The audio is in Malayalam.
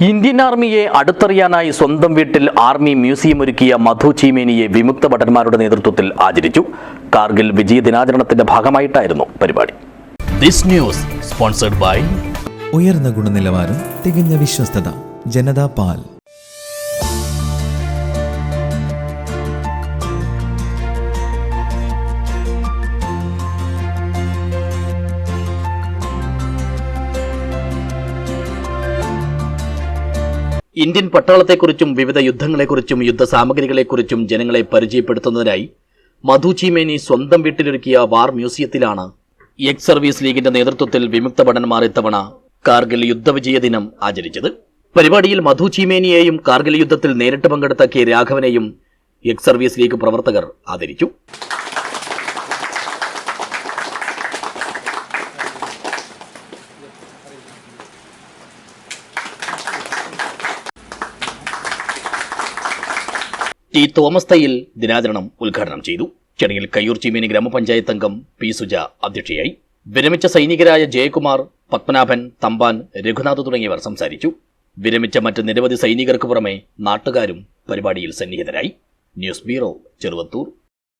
ഇന്ത്യൻ ആർമിയെ അടുത്തറിയാനായി സ്വന്തം വീട്ടിൽ ആർമി മ്യൂസിയം ഒരുക്കിയ മധു ചീമേനിയെ വിമുക്ത ഭടന്മാരുടെ നേതൃത്വത്തിൽ ആചരിച്ചു. കാർഗിൽ വിജയ ദിനാചരണത്തിന്റെ ഭാഗമായിട്ടായിരുന്നു പരിപാടി. ദിസ് ന്യൂസ് സ്പോൺസർഡ് ബൈ ഉയർന്ന ഗുണനിലവാരം തികഞ്ഞ വിശ്വസ്തത ജനതാ പാൽ. ഇന്ത്യൻ പട്ടാളത്തെക്കുറിച്ചും വിവിധ യുദ്ധങ്ങളെക്കുറിച്ചും യുദ്ധസാമഗ്രികളെക്കുറിച്ചും ജനങ്ങളെ പരിചയപ്പെടുത്തുന്നതിനായി മധു ചീമേനി സ്വന്തം വീട്ടിലൊരുക്കിയ വാർ മ്യൂസിയത്തിലാണ് എക്സ് സർവീസ് ലീഗിന്റെ നേതൃത്വത്തിൽ വിമുക്ത ഭടന്മാർ ഇത്തവണ കാർഗിൽ യുദ്ധവിജയ ദിനം ആചരിച്ചത്. പരിപാടിയിൽ മധു ചീമേനിയെയും കാർഗിൽ യുദ്ധത്തിൽ നേരിട്ട് പങ്കെടുത്ത കെ രാഘവനെയും എക്സ് സർവീസ് ലീഗ് പ്രവർത്തകർ ആദരിച്ചു. ടി തോമസ് തയ്യിൽ ദിനാചരണം ഉദ്ഘാടനം ചെയ്തു. ചടങ്ങിൽ കയ്യൂർ ചീമേനി ഗ്രാമപഞ്ചായത്ത് അംഗം പി സുജ അധ്യക്ഷയായി. വിരമിച്ച സൈനികരായ ജയകുമാർ പത്മനാഭൻ തമ്പാൻ രഘുനാഥ് തുടങ്ങിയവർ സംസാരിച്ചു. വിരമിച്ച മറ്റ് നിരവധി സൈനികർക്ക് പുറമെ നാട്ടുകാരും പരിപാടിയിൽ സന്നിഹിതരായി. News bureau Cheruvathur.